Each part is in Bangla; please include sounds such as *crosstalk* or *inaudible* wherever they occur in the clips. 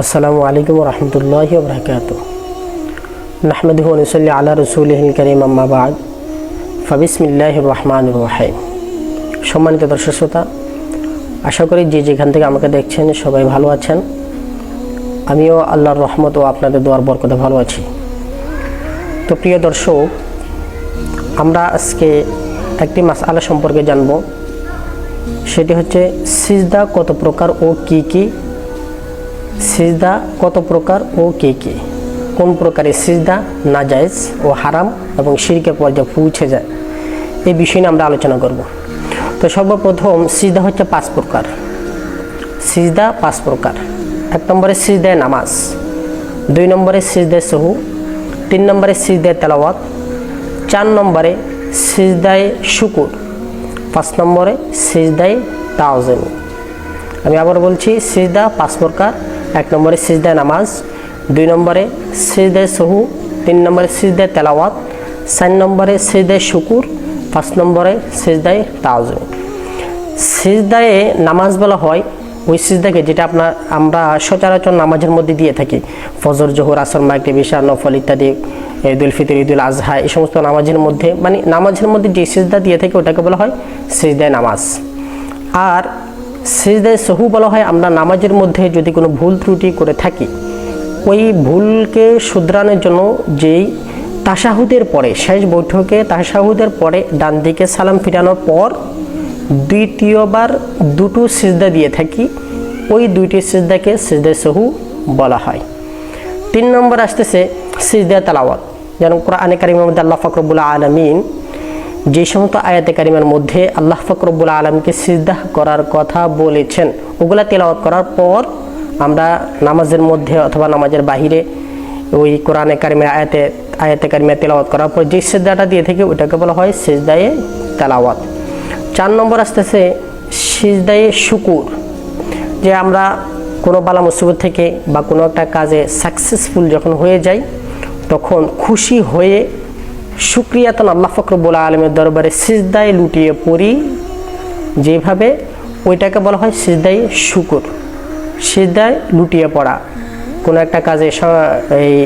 আসসালামু আলাইকুম রহমতুল্লাহ বরকাত নাহমদুহ নসল্লি আল্লাহ রসুল করিম আম্মাবাদ ফবিসমিল্লাহ রহমান রহিম। সম্মানিত দর্শক শ্রোতা, আশা করি যে যেখান থেকে আমাকে দেখছেন সবাই ভালো আছেন। আমিও আল্লাহর রহমত ও আপনাদের দোয়ার বরকতে ভালো আছি। তো প্রিয় দর্শক, আমরা আজকে একটি মাস আলা সম্পর্কে জানব। সেটি হচ্ছে সিজদা কত প্রকার ও কি কি সিজদা কত প্রকার ও কে কে? কোন প্রকারের সিজদা নাজায়েজ ও হারাম এবং শিরকের পর্যায়ে পৌঁছে যায়? এই বিষয় নিয়ে আমরা আলোচনা করব। তো সর্বপ্রথম সিজদা হচ্ছে পাঁচ প্রকার। সিজদা পাঁচ প্রকার। এক নম্বরে সিজদায় নামাজ, দুই নম্বরে সিজদায় সহু, তিন নম্বরে সিজদায় তেলাওয়াত, চার নম্বরে সিজদায় শুকুর, পাঁচ নম্বরে সিজদায় তাওজেন আমি আবার বলছি, সিজদা পাঁচ প্রকার এক নম্বরে সিজদায় নামাজ, দুই নম্বরে সিজদায় সহু, তিন নম্বরে সিজদায় তেলাওয়াত, চার নম্বরে সিজদায় শুকুর, পাঁচ নম্বরে সিজদায় তাওজেন সিজদায়ে নামাজ বলা হয়, ওই সিজদাকে যেটা আপনার আমরা সচরাচর নামাজের মধ্যে দিয়ে থাকি। ফজর, জোহর, আসর, মাগরিব, ঈশা, নফল ইত্যাদি, ঈদুল ফিতর, ঈদুল আজহা, এই সমস্ত নামাজের মধ্যে মানে নামাজের মধ্যে যে সিজদা দিয়ে থাকে, ওটাকে বলা হয় সিজদায় নামাজ। আর সিজদায় সহু বলা হয়, আমরা নামাজের মধ্যে যদি কোনো ভুল ত্রুটি করে থাকি, ওই ভুলকে শুধরানোর জন্য যেই তাসাহুদের পরে, শেষ বৈঠকে তাসাহুদের পরে ডান দিকে সালাম ফিরানোর পর দ্বিতীয়বার দুটো সিজদা দিয়ে থাকি, ওই দুইটি সিজদাকে সিজদায় সহু বলা হয়। তিন নম্বর আসতেছে সিজদা তালাওয়াত, যেন কোরআনে কারিমের মধ্যে আল্লাহ ফকরবুল্লা আলমিন যে সমস্ত আয়াতে কারিমের মধ্যে আল্লাহ ফকরবুল আলমকে সিজদাহ করার কথা বলেছেন, ওগুলা তেলাওয়াত করার পর আমরা নামাজের মধ্যে অথবা নামাজের বাহিরে ওই কোরআনে কারিমের আয়াতে আয়াতে কারিমে তেলাওয়াত করার পর যে সিজদাটা দিয়ে থাকে ওটাকে বলা হয় সিজদায়ে তেলাওয়াত। চার নম্বর আসতেছে সিজদায়ে শুকুর, যে আমরা কোনো বালা মুসিবত থেকে বা কোনো একটা কাজে সাকসেসফুল যখন হয়ে যাই, তখন খুশি হয়ে সুক্রিয়াতন আল্লাহ ফকরবুল আলমের দরবারে সিজদায় লুটিয়ে পড়ি। যেভাবে ওইটাকে বলা হয় সিজদাই শুকুর, সিজদায় লুটিয়ে পড়া। কোনো একটা কাজে এই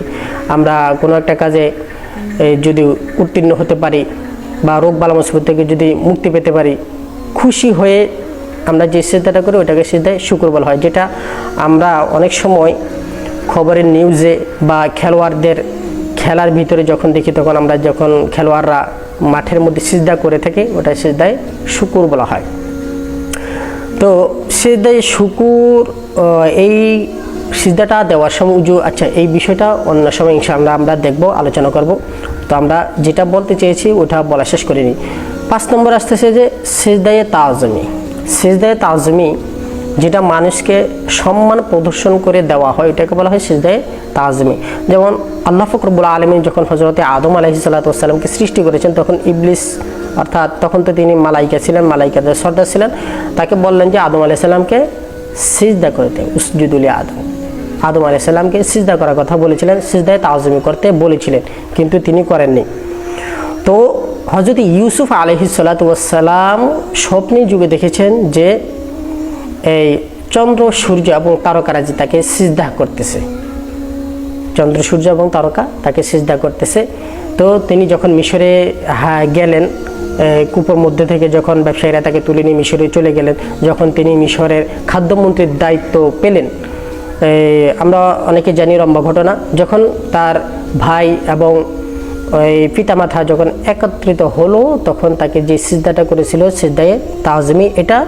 আমরা কোনো একটা কাজে যদি উত্তীর্ণ হতে পারি বা রোগ বালা মুসিবত থেকে যদি মুক্তি পেতে পারি, খুশি হয়ে আমরা যে সিদ্ধাটা করি ওটাকে সিদ্ধায় শুকুর বলা হয়। যেটা আমরা অনেক সময় খবরের নিউজে বা খেলোয়াড়দের খেলার ভিতরে যখন দেখি, তখন আমরা যখন খেলোয়াড়রা মাঠের মধ্যে সিজদা করে থাকে, ওটা সিজদায় শুকুর বলা হয়। তো সিজদায় শুকুর এই সিজদাটা দেওয়ার সময় উজু আচ্ছা এই বিষয়টা অন্য সময় ইনশাআল্লাহ আমরা দেখব, আলোচনা করব। তো আমরা যেটা বলতে চেয়েছি, ওটা বলা শেষ করিনি। পাঁচ নম্বর আসতেছে যে সিজদায়ে তাজমি। সিজদায়ে তাজমি যেটা মানুষকে সম্মান প্রদর্শন করে দেওয়া হয়, এটাকে বলা হয় সিজদায়ে তাজমি। যেমন আল্লাহ ফকরবুল আলমী যখন হজরতে আদম আলহি সৃষ্টি করেছেন, তখন ইবলিস, অর্থাৎ তখন তো তিনি মালাইকা ছিলেন, মালাইকাদের সর্দার ছিলেন, তাকে বললেন যে আদম আলাহি সাল্লামকে সিজদা করতে উসজুদুলি আদম। আদম আলাহি সাল্লামকে সিজদা করার কথা বলেছিলেন, সিজদায় তাজমি করতে বলেছিলেন, কিন্তু তিনি করেননি। তো হজরত ইউসুফ আলহি সাল্লাতাম স্বপ্নে যুগে দেখেছেন যে এই চন্দ্র, সূর্য এবং তারকারাজি তাকে সিজদা করতেছে। চন্দ্র, সূর্য এবং তারকা তাকে সিজদা করতেছে। তো তিনি যখন মিশরে গেলেন কূপের মধ্যে থেকে যখন ব্যবসায়ীরা তাকে তুলে নিয়ে মিশরে চলে গেলেন, যখন তিনি মিশরের খাদ্যমন্ত্রীর দায়িত্ব পেলেন আমরা অনেকে জানি রম্বা ঘটনা, যখন তার ভাই এবং ওই পিতামাতা যখন একত্রিত হলো, তখন তাকে যে সিজদাটা করেছিল, সিজদায়ে তাজমি, এটা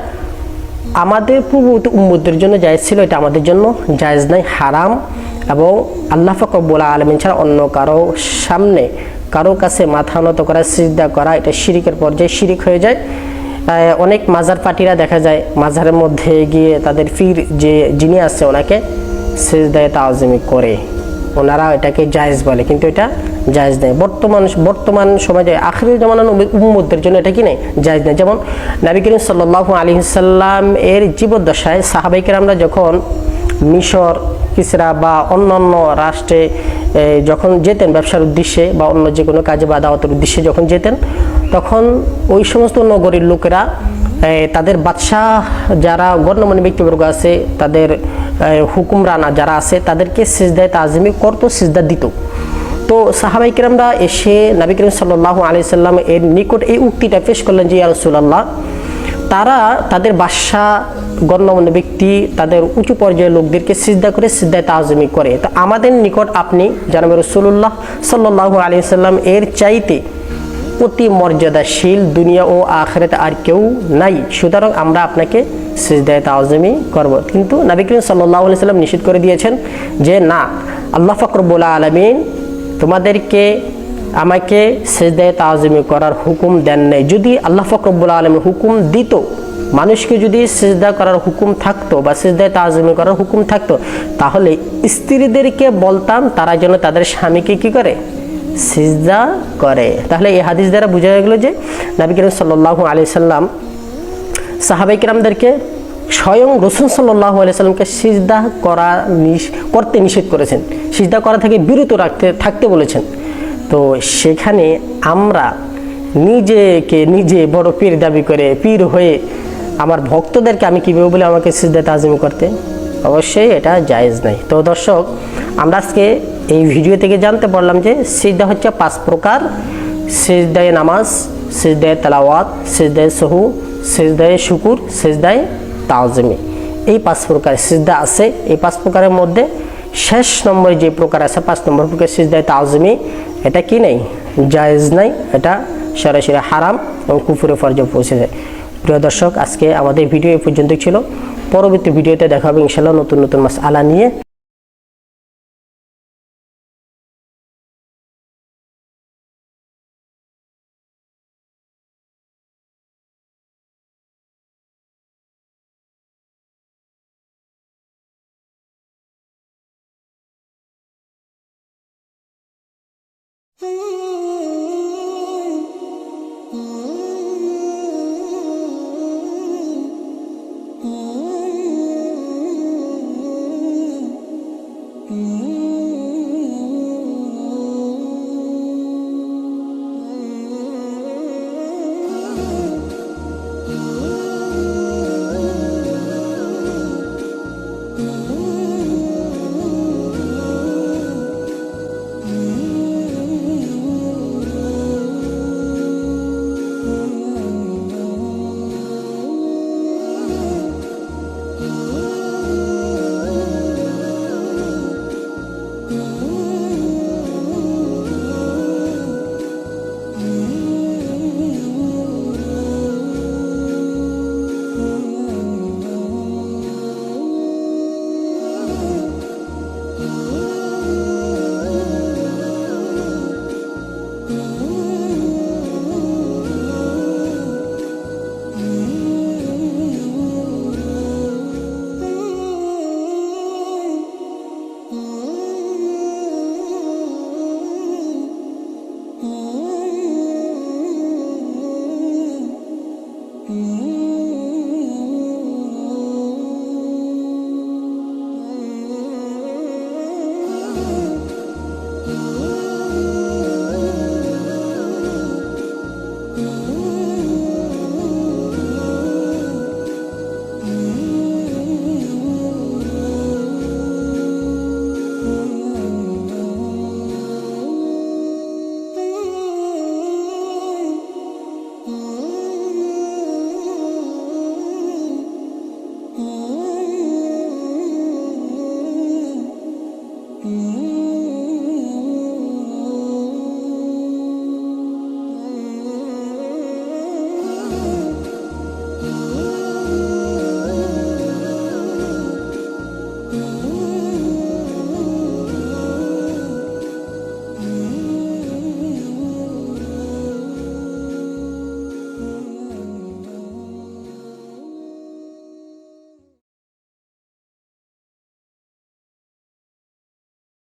আমাদের পূর্ববর্তী উম্মদের জন্য জায়েজ ছিল, এটা আমাদের জন্য জায়েজ নাই, হারাম। এবং আল্লাহ ফকবুল্লা আলমিন ছাড়া অন্য কারও সামনে কারও কাছে মাথা নত করা, সিজদা করা, এটা শিরিকের পর্যায়ে শিরিক হয়ে যায়। অনেক মাজার পার্টিরা দেখা যায়, মাজারের মধ্যে গিয়ে তাদের ফির যে যিনি আছে, ওনাকে সিজদায় তাজমি করে। ওনারা এটাকে জায়েজ বলে, কিন্তু এটা জায়েজ নেই। বর্তমান বর্তমান সমাজে আখরি জমানা উম্মদের জন্য এটা কি নেই? জায়েজ নেই। যেমন নবী করিম সাল্লাহ আলী সাল্লাম এর জীবদ্দশায় সাহাবাইকের আমরা যখন মিশর, কিসরা বা অন্যান্য রাষ্ট্রে যখন যেতেন ব্যবসার উদ্দেশ্যে বা অন্য যে কোনো কাজে বা দাওয়াতের উদ্দেশ্যে যখন যেতেন, তখন ওই সমস্ত নগরীর লোকেরা তাদের বাদশাহ যারা গণ্যমান্য ব্যক্তিবর্গ আছে, তাদের হুকুমরানা যারা আছে, তাদেরকে সিজদায় তাজমি করতো, সিজদা দিত। তো সাহাবাই কিরামরা এসে নবী করিম সাল্লাহ আলি সাল্লাম এর নিকট এই উক্তিটা পেশ করলেন যে, ইয়া রসুলাল্লাহ তারা তাদের বাসা গণ্যমান্য ব্যক্তি, তাদের উঁচু পর্যায়ের লোকদেরকে সিদ্ধা করে সিদ্ধায় তাজমি করে। তো আমাদের নিকট আপনি, জানাবে রসুল্লাহ সাল্লাহ আলি সাল্লাম, এর চাইতে অতি মর্যাদাশীল দুনিয়া ও আখেরাতে আর কেউ নাই। সুতরাং আমরা আপনাকে সিজদায় তাজমি করব। কিন্তু নবী করিম সাল্লাহ সাল্লাম নিষেধ করে দিয়েছেন যে, না, আল্লাহ ফকরবুল্লা আলমিন তোমাদেরকে আমাকে সেজদায় তাজমি করার হুকুম দেন নাই। যদি আল্লাহ ফকরবুল আলম হুকুম দিত, মানুষকে যদি সেজদা করার হুকুম থাকতো বা সেজদায় তাজমি করার হুকুম থাকতো, তাহলে স্ত্রীদেরকে বলতাম, তারা যেন তাদের স্বামীকে কি করে? সিজদা করে। তাহলে এই হাদিস দ্বারা বোঝা গেল যে নবী সাল্লাহ আলি সাল্লাম সাহাবাই কিরামদেরকে স্বয়ং রসুল সাল্লাহ আলাইসাল্লামকে সিজদা করা করতে নিষেধ করেছেন। সিজদা করা থেকে বিরত রাখতে, থাকতে বলেছেন। তো সেখানে আমরা নিজেকে নিজে বড় পীর দাবি করে পীর হয়ে আমার ভক্তদেরকে আমি কীভাবে বলে আমাকে সিজদা তাজিম করতে? অবশ্যই এটা জায়েজ নাই। তো দর্শক, আমরা আজকে এই ভিডিও থেকে জানতে পারলাম যে সিজদা হচ্ছে পাঁচ প্রকার। সিজদায় নামাজ, সিজদায় তালাওয়াত, সিজদায় সহু, সিজদায় শুকুর, সিজদায় তাজমি এই পাঁচ প্রকার সিজদা আছে। এই পাঁচ প্রকারের মধ্যে শেষ নম্বরে যে প্রকার আছে, পাঁচ নম্বর প্রকার সিজদায় তাজমি এটা কি নেই? জায়েজ নাই। এটা সরাসরি হারাম এবং কুফুরে ফর্জে পৌঁছে যায়। প্রিয় দর্শক, আজকে আমাদের ভিডিও এই পর্যন্ত ছিল। পরবর্তী ভিডিওতে দেখা হবে ইনশাল্লাহ নতুন নতুন মাস আলা নিয়ে। Ooh. *laughs*